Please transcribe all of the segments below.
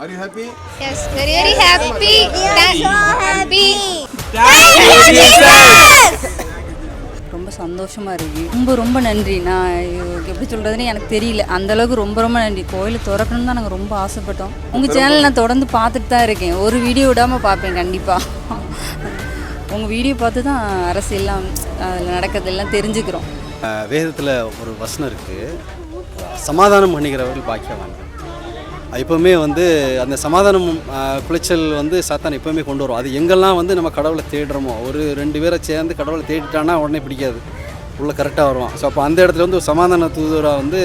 Are you happy? Yes, very very happy. happy. ரொம்ப சந்தோஷமா இருக்கு. ரொம்ப ரொம்ப நன்றி. நான் எப்படி சொல்றதுன்னு எனக்கு தெரியல. அந்த அளவுக்கு ரொம்ப ரொம்ப நன்றி. கோயில் திறக்கணும்னு தான் நாங்கள் ரொம்ப ஆசைப்பட்டோம். உங்க சேனல் நான் தொடர்ந்து பார்த்துட்டு தான் இருக்கேன். ஒரு வீடியோ விடாம பார்ப்பேன் கண்டிப்பா. உங்க வீடியோ பார்த்து தான் அரசியல்லாம் அதில் நடக்கிறதெல்லாம் தெரிஞ்சுக்கிறோம். வேதத்தில் ஒரு வசனம் இருக்குது சமாதானம் பண்ணிக்கிறவர்கள் பாக்கியவான்கள். எப்போவுமே வந்து அந்த சமாதானம் ஆ, குலைச்சல் வந்து சாத்தான் எப்போவுமே கொண்டு வரும். அது எங்கெல்லாம் வந்து நம்ம கடவுளை தேடுறோமோ ஒரு ரெண்டு பேரை சேர்ந்து கடவுளை தேடிட்டானா உடனே பிடிக்காது. உள்ள கரெக்டாக வருவான். ஸோ அப்போ அந்த இடத்துல வந்து ஒரு சமாதான தூதுவராக வந்து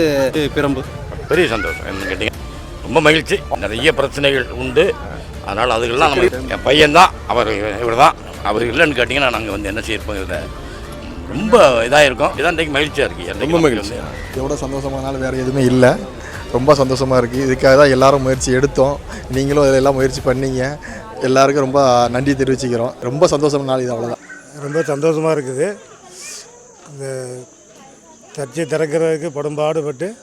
பிரம்பு பெரிய சந்தோஷம் என்ன கேட்டீங்க. ரொம்ப மகிழ்ச்சி. நிறைய பிரச்சனைகள் உண்டு. அதனால் அதுக்கெல்லாம் நம்ம என் பையன்தான் அவர் இவர் தான் அவர் இல்லைன்னு கேட்டிங்கன்னா நாங்கள் வந்து என்ன செய்யிருப்போம் இதில் ரொம்ப இதாக இருக்கும் இதான் இன்றைக்கு மகிழ்ச்சியாக இருக்குது ரொம்ப மகிழ்ச்சி. எவ்வளோ சந்தோஷமான நாள் வேறு எதுவுமே இல்லை. ரொம்ப சந்தோஷமாக இருக்குது இதுக்காக தான் எல்லாரும் முயற்சி எடுத்தோம். நீங்களும் அதில் எல்லாம் முயற்சி பண்ணீங்க. எல்லாருக்கும் ரொம்ப நன்றி தெரிவிச்சுக்கிறோம். ரொம்ப சந்தோஷமான நாள் இது அவ்வளோதான் ரொம்ப சந்தோஷமாக இருக்குது. இந்த சர்ச்சை திறக்கிறதுக்கு படும்பாடுபட்டு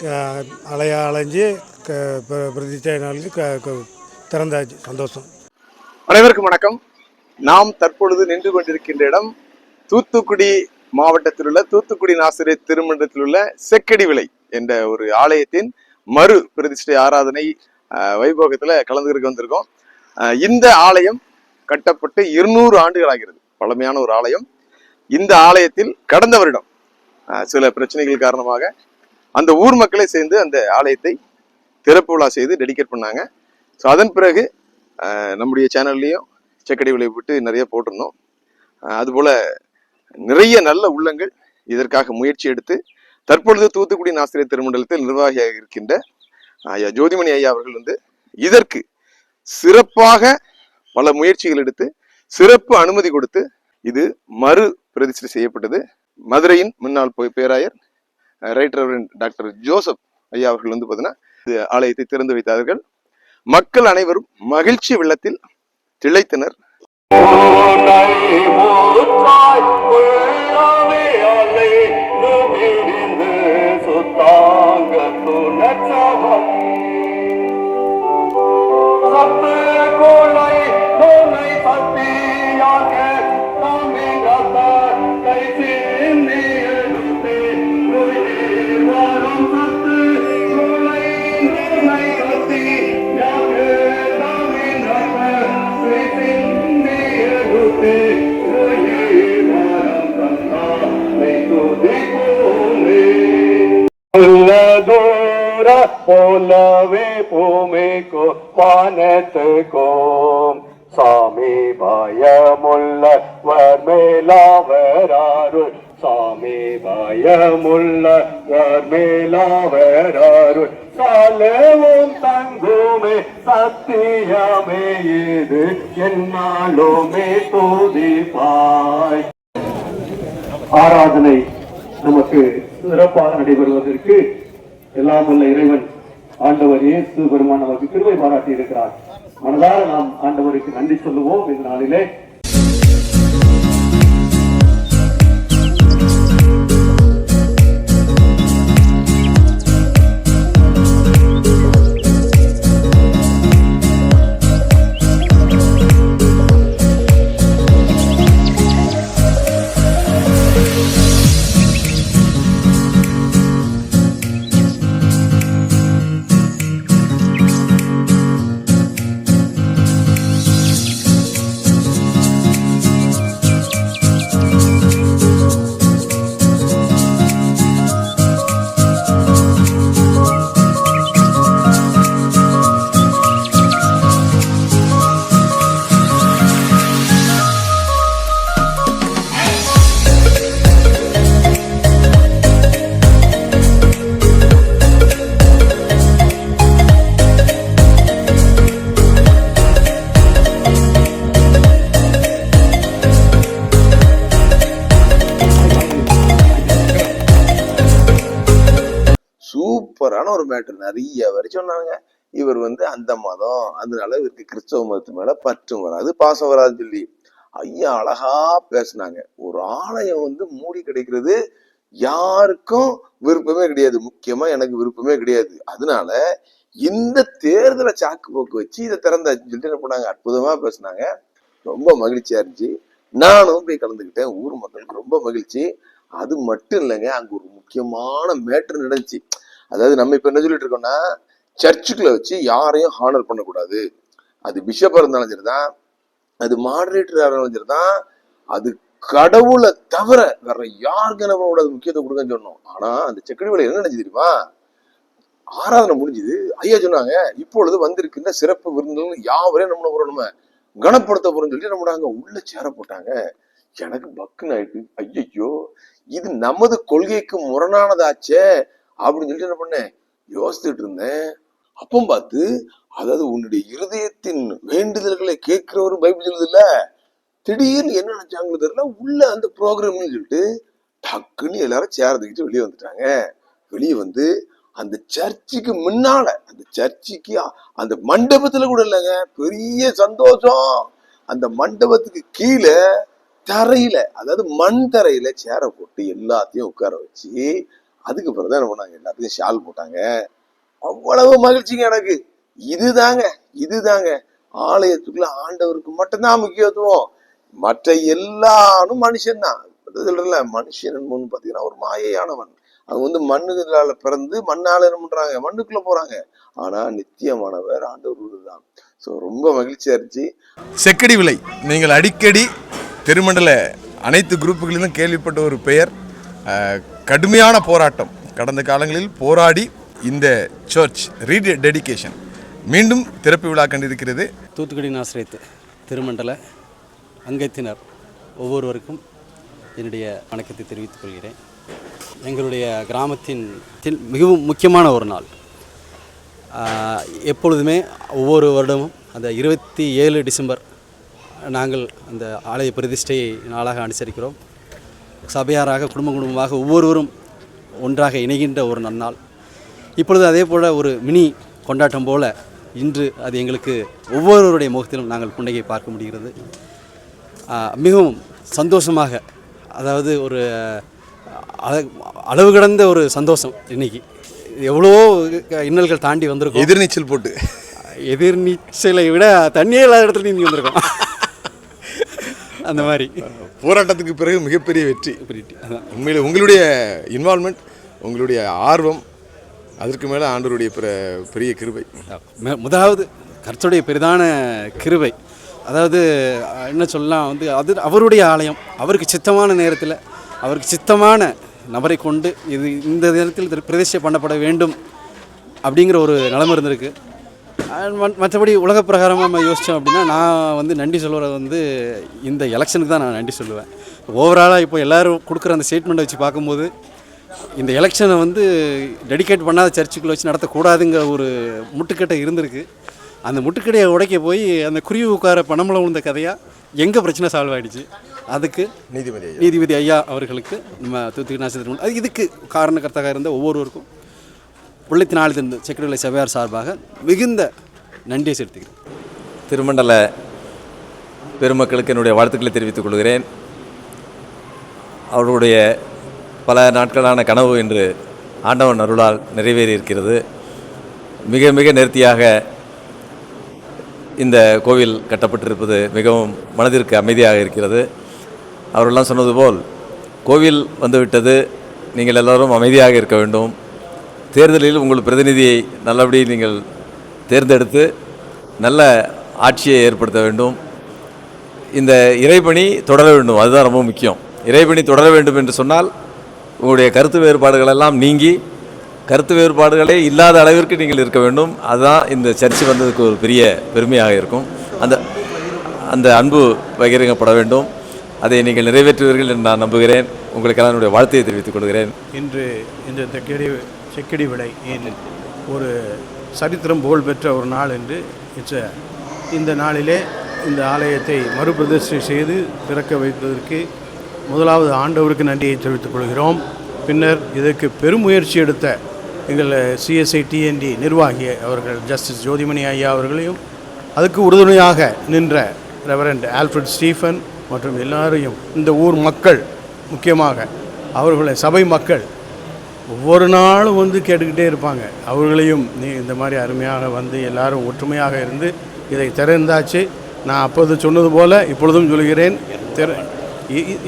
க- அலையா அலைஞ்சு க பிர- பிரதிஷ்டை நாளுக்கு திறந்தாச்சு. சந்தோஷம். அனைவருக்கும் வணக்கம். நாம் தற்பொழுது நின்று கொண்டிருக்கின்ற இடம் தூத்துக்குடி மாவட்டத்தில் உள்ள தூத்துக்குடி நாசிரியர் திருமண்டலத்தில் உள்ள செக்கடி விலை. என்ற ஒரு ஆலயத்தின் மறு பிரதிஷ்டை ஆராதனை வைபோகத்துல கலந்துருக்கு வந்திருக்கோம். இந்த ஆலயம் கட்டப்பட்டு இருநூறு ஆண்டுகள் ஆகிறது பழமையான ஒரு ஆலயம். இந்த ஆலயத்தில் கடந்த வருடம் சில பிரச்சனைகள் காரணமாக அந்த ஊர் மக்களே சேர்ந்து அந்த ஆலயத்தை திறப்பு விழா செய்து டெடிகேட் பண்ணாங்க. ஸோ அதன் பிறகு நம்முடைய சேனல்லையும் செக்கடி விலை விட்டு நிறைய போட்டிருந்தோம். அதுபோல் அதுபோல நிறைய நல்ல உள்ளங்கள் இதற்காக முயற்சி எடுத்து தற்பொழுது தூத்துக்குடி ஆசிரியர் திருமண்டலத்தில் நிர்வாகியாக இருக்கின்ற ஐயா ஜோதிமணி ஐயா அவர்கள் வந்து இதற்கு சிறப்பாக பல முயற்சிகள் எடுத்து சிறப்பு அனுமதி கொடுத்து இது மறு பிரதிஷ்டை செய்யப்பட்டது. மதுரையின் முன்னாள் பேராயர் ரைட்டர் டாக்டர் ஜோசப் ஐயா அவர்கள் வந்து பார்த்தீங்கன்னா இது ஆலயத்தை திறந்து வைத்தார்கள். மக்கள் அனைவரும் மகிழ்ச்சி வெள்ளத்தில் திளைத்தனர். போலவே பூமிக்கோ வானத்துக்கும் சாமி பயமுள்ளவர் மேலாவராருள் சாமி பயமுள்ளவர் மேலாவராருள் சாலவும் தங்குமே சத்தியமே இது. என்னாலுமே தூதிப்பாய் ஆராதனை நமக்கு சிறப்பாக நடைபெறுவதற்கு எல்லாம் உள்ள இறைவன் ஆண்டவர் இயேசு பெருமான் அவருக்கு கிருபை பாராட்டி இருக்கிறார் மனதார நாம் ஆண்டவருக்கு நன்றி சொல்லுவோம். இந்த நாளிலே ஒரு மேட்டர் நிறைய வரை சொன்னாங்க. இவர் வந்து அந்த மதம் அதனால இவருக்கு கிறிஸ்தவ மதத்து மேல பற்றும் வராது பாசம் வராதுன்னு சொல்லி ஐயா அழகா பேசுனாங்க. ஒரு ஆலயம் வந்து மூடி கிடைக்கிறது யாருக்கும் விருப்பமே கிடையாது. முக்கியமா எனக்கு விருப்பமே கிடையாது. அதனால இந்த தேர்தலை சாக்கு போக்கு வச்சு இதை திறந்தாச்சுன்னு சொல்லிட்டு என்ன பண்ணாங்க? அற்புதமா பேசுனாங்க. ரொம்ப மகிழ்ச்சியா இருந்துச்சு. நானும் போய் கலந்துக்கிட்டேன். ஊர் மக்களுக்கு ரொம்ப மகிழ்ச்சி. அது மட்டும் இல்லைங்க அங்க ஒரு முக்கியமான மேட்ரு நடந்துச்சு. அதாவது நம்ம இப்ப என்ன சொல்லிட்டு இருக்கோம்னா சர்ச்சுக்குள்ள வச்சு யாரையும் ஹானர் பண்ணக்கூடாது. அது பிஷப்பா இருந்தாலும் சரிதான் அது மாடரேட்டரா இருந்தாலும் சரிதான் அது கடவுளை தவிர வேற யாருக்கு நம்மளோட முக்கியத்துவம் கொடுக்கன்னு சொன்னோம். ஆனா அந்த செக்கடி வேலை என்ன நினைச்சு தெரியுமா? ஆராதனை முடிஞ்சுது. ஐயா சொன்னாங்க இப்பொழுது வந்திருக்கின்ற சிறப்பு விருந்துகள் யாவரையும் நம்மள ஒரு நம்ம? கனப்படுத்த போறோம்னு சொல்லி நம்ம அங்க உள்ள சேர போட்டாங்க. எனக்கு பக்குன்னு ஆயிட்டு ஐயையோ இது நமது கொள்கைக்கு முரணானதாச்சே அப்படின்னு சொல்லிட்டு என்ன பண்ணேன்? யோசிச்சுட்டு இருந்தேன். அப்போ பார்த்து அதாவது உன்னுடைய இருதயத்தின் வேண்டுதல்களை கேட்கிறவரும் பைபிள் சொல்லுது இல்ல திடீர்னு என்ன நினைச்சாங்களோ தெரியல உள்ள அந்த ப்ரோக்ராம்னு சொல்லிட்டு டக்குன்னு எல்லாரும் சேர்ந்துக்கிட்டு வெளியே வந்துட்டாங்க. வெளியே வந்து அந்த சர்ச்சுக்கு முன்னால அந்த சர்ச்சுக்கு அந்த மண்டபத்துல கூட இல்லைங்க பெரிய சந்தோஷம். அந்த மண்டபத்துக்கு கீழே தரையில அதாவது மண் தரையில சேரை போட்டு எல்லாத்தையும் உட்கார வச்சு அதுக்கு பிறகு தான் என்ன பண்ணாங்க? எல்லாத்துக்கும் ஷால் போட்டாங்க. அவ்வளவு மகிழ்ச்சிங்க எனக்கு. இதுதாங்க இதுதாங்க. ஆலயத்துக்குள்ள ஆண்டவருக்கு மட்டும்தான் முக்கியத்துவம். மற்ற எல்லாரும் மனுஷன்தான் சொல்றல மனுஷன் முன் பாத்தீங்கன்னா ஒரு மாயையானவன். அவங்க வந்து மண்ணுகளால பிறந்து மண்ணால என்ன பண்றாங்க? மண்ணுக்குள்ள போறாங்க. ஆனா நித்தியமானவர் ஆண்டவர் தான். ஸோ ரொம்ப மகிழ்ச்சியா இருந்துச்சு. செக்கடி விலை. நீங்கள் அடிக்கடி திருமண்டல அனைத்து குரூப்புகளிலும் கேள்விப்பட்ட ஒரு பெயர். கடுமையான போராட்டம். கடந்த காலங்களில் போராடி இந்த சர்ச் ரீ டெடிகேஷன் மீண்டும் திறப்பு விழா கண்டிருக்கிறது. தூத்துக்குடி ஆசிரியத்து திருமண்டல அங்கத்தினர் ஒவ்வொருவருக்கும் என்னுடைய வணக்கத்தை தெரிவித்துக் கொள்கிறேன். எங்களுடைய கிராமத்தின் மிகவும் முக்கியமான ஒரு நாள். எப்பொழுதுமே ஒவ்வொரு வருடமும் அந்த இருபத்தி ஏழு டிசம்பர் நாங்கள் அந்த ஆலய பிரதிஷ்டையை நாளாக அனுசரிக்கிறோம். சபையாராக குடும்ப குடும்பமாக ஒவ்வொருவரும் ஒன்றாக இணைகின்ற ஒரு நன்னாள். இப்பொழுது அதே போல் ஒரு மினி கொண்டாட்டம் போல இன்று அது எங்களுக்கு ஒவ்வொருவருடைய முகத்திலும் நாங்கள் புன்னகை பார்க்க முடிகிறது. மிகவும் சந்தோஷமாக அதாவது ஒரு அளவு கடந்த ஒரு சந்தோஷம் இன்னைக்கு. எவ்வளோ இன்னல்கள் தாண்டி வந்திருக்கோம். எதிர்நீச்சல் போட்டு. எதிர்நீச்சலை விட தண்ணியே இல்லாத இடத்துல நீங்க வந்திருக்கோம். அந்த மாதிரி போராட்டத்துக்கு பிறகு மிகப்பெரிய வெற்றி. அதான். உண்மையில உங்களுடைய இன்வால்மெண்ட் உங்களுடைய ஆர்வம் அதற்கு மேலே ஆண்டவருடைய பிற பெரிய கிருபை முதலாவது கர்த்தருடைய பெரிதான கிருபை அதாவது என்ன சொல்லலாம் வந்து அது அவருடைய ஆலயம் அவருக்கு சித்தமான நேரத்தில் அவருக்கு சித்தமான நபரை கொண்டு இது இந்த நேரத்தில் பிரதிஷ்டை பண்ணப்பட வேண்டும் அப்படிங்கிற ஒரு நிலைமை இருந்திருக்கு மற்றபடி உலக பிரகாரமாக நம்ம யோசித்தோம் அப்படின்னா நான் வந்து நன்றி சொல்லுறது வந்து இந்த எலெக்ஷனுக்கு தான் நான் நன்றி சொல்லுவேன். ஓவராலாக இப்போ எல்லாரும் கொடுக்குற அந்த ஸ்டேட்மெண்ட்டை வச்சு பார்க்கும்போது இந்த எலெக்ஷனை வந்து டெடிகேட் பண்ணாத சர்ச்சுக்குள்ள வச்சு நடத்தக்கூடாதுங்கிற ஒரு முட்டுக்கட்டை இருந்திருக்கு. அந்த முட்டுக்கடையை உடைக்க போய் அந்த குருவி உட்கார பணமளம் விழுந்த கதையாக எங்கே பிரச்சனை சால்வ் ஆயிடுச்சு? அதுக்கு நீதிபதி. நீதிபதி ஐயா அவர்களுக்கு நம்ம தூத்துக்குடி நாசிரியர் அது இதுக்கு காரணக்கர்த்தாக இருந்த ஒவ்வொருவருக்கும் உள்ளத்தின் ஆழ்த்திருந்த செக்ரட்டரி சபையார் சார்பாக மிகுந்த நன்றியை செலுத்துகிறேன். திருமண்டல பெருமக்களுக்கு என்னுடைய வாழ்த்துக்களை தெரிவித்துக் கொள்கிறேன். அவர்களுடைய பல நாட்களான கனவு என்று ஆண்டவன் அருளால் நிறைவேறி இருக்கிறது மிக மிக நேர்த்தியாக இந்த கோவில் கட்டப்பட்டிருப்பது மிகவும் மனதிற்கு அமைதியாக இருக்கிறது. அவரெல்லாம் சொன்னது போல் கோவில் வந்துவிட்டது நீங்கள் எல்லோரும் அமைதியாக இருக்க வேண்டும். தேர்தலில் உங்கள் பிரதிநிதியை நல்லபடி நீங்கள் தேர்ந்தெடுத்து நல்ல ஆட்சியை ஏற்படுத்த வேண்டும். இந்த இறைப்பணி தொடர வேண்டும். அதுதான் ரொம்ப முக்கியம். இறைப்பணி தொடர வேண்டும் என்று சொன்னால் உங்களுடைய கருத்து வேறுபாடுகள் எல்லாம் நீங்கி கருத்து வேறுபாடுகளே இல்லாத அளவிற்கு நீங்கள் இருக்க வேண்டும். அதுதான் இந்த சர்ச்சை வந்ததுக்கு ஒரு பெரிய பெருமையாக இருக்கும். அந்த அந்த அன்பு பகிரங்கப்பட வேண்டும். அதை நீங்கள் நிறைவேற்றுவீர்கள் என்று நான் நம்புகிறேன். உங்களுக்கெல்லாம் என்னுடைய வாழ்த்தையை தெரிவித்துக் கொள்கிறேன். இன்று இந்த செக்கடி செக்கடி விலை ஒரு சரித்திரம் புகழ்பெற்ற ஒரு நாள் என்று இச்ச. இந்த நாளிலே இந்த ஆலயத்தை மறுபிரதிஷ்டை செய்து திறக்க வைப்பதற்கு முதலாவது ஆண்டவருக்கு நன்றியை தெரிவித்துக் கொள்கிறோம். பின்னர் இதற்கு பெருமுயற்சி எடுத்த எங்கள் சிஎஸ்ஐ டிஎன்டி நிர்வாகி அவர்கள் ஜஸ்டிஸ் ஜோதிமணி ஐயா அவர்களையும் அதுக்கு உறுதுணையாக நின்ற ரெவரண்ட் ஆல்ஃபிரட் ஸ்டீஃபன் மற்றும் எல்லாரையும் இந்த ஊர் மக்கள் முக்கியமாக அவர்களை சபை மக்கள் ஒவ்வொரு நாளும் வந்து கேட்டுக்கிட்டே இருப்பாங்க. அவர்களையும் நீ இந்த மாதிரி அருமையாக வந்து எல்லாரும் ஒற்றுமையாக இருந்து இதை திறந்தாச்சு. நான் அப்போது சொன்னது போல இப்பொழுதும் சொல்கிறேன். திற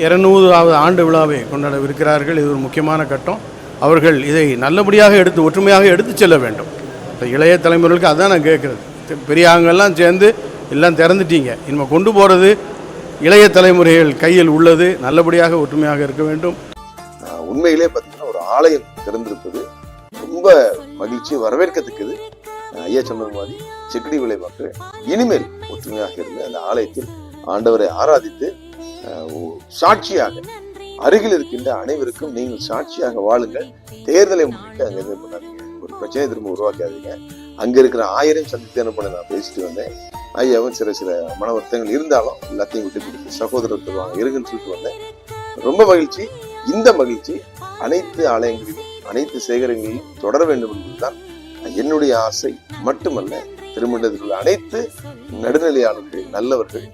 இரநூறாவது ஆண்டு விழாவை கொண்டாடவிருக்கிறார்கள். இது ஒரு முக்கியமான கட்டம். அவர்கள் இதை நல்லபடியாக எடுத்து ஒற்றுமையாக எடுத்து செல்ல வேண்டும். இப்போ இளைய தலைமுறைகளுக்கு அதான் நான் கேட்குறது. பெரியவங்கெல்லாம் சேர்ந்து எல்லாம் திறந்துட்டீங்க. இனிமேல் கொண்டு போகிறது இளைய தலைமுறைகள் கையில் உள்ளது. நல்லபடியாக ஒற்றுமையாக இருக்க வேண்டும். உண்மையிலே பார்த்து ஆலயம் திறந்திருப்பது ரொம்ப மகிழ்ச்சி வரவேற்கத்தக்கது. ஐயா சொன்னது மாதிரி செக்கடி விலை மக்கள் இனிமேல் ஒற்றுமையாக இருந்து அந்த ஆலயத்தில் ஆண்டவரை ஆராதித்து சாட்சியாக அருகில் இருக்கின்ற அனைவருக்கும் நீங்கள் சாட்சியாக வாழுங்கள். தேர்தலை முன்னிட்டு அங்கே பண்ணாதீங்க. ஒரு பிரச்சனை திரும்ப உருவாக்காதீங்க. அங்க இருக்கிற ஆயிரம் சந்தித்து என்ன பண்ண? நான் பேசிட்டு வந்தேன். ஐயாவும் சில சில மன வருத்தங்கள் இருந்தாலும் எல்லாத்தையும் விட்டு கொடுத்து சகோதரர் இருங்கன்னு சொல்லிட்டு வந்தேன். ரொம்ப மகிழ்ச்சி. இந்த மகிழ்ச்சி அனைத்து ஆலயங்களிலும் அனைத்து சேகரங்களிலும் தொடர வேண்டும் என்பதுதான் என்னுடைய ஆசை. மட்டுமல்ல திருமண்டத்தில் உள்ள அனைத்து நடுநிலையாளர்கள் நல்லவர்கள்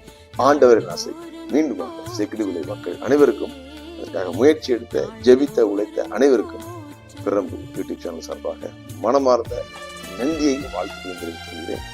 ஆண்டவரின் ஆசை. மீண்டும் செக்கிடி விலை மக்கள் அனைவருக்கும் அதற்காக முயற்சி எடுத்த ஜெபித்த உழைத்த அனைவருக்கும் பிரம்பு யூடியூப் சேனல் சார்பாக மனமார்ந்த நன்றியையும் வாழ்த்துக்களையும் தெரிவித்துக் கொள்கிறேன்.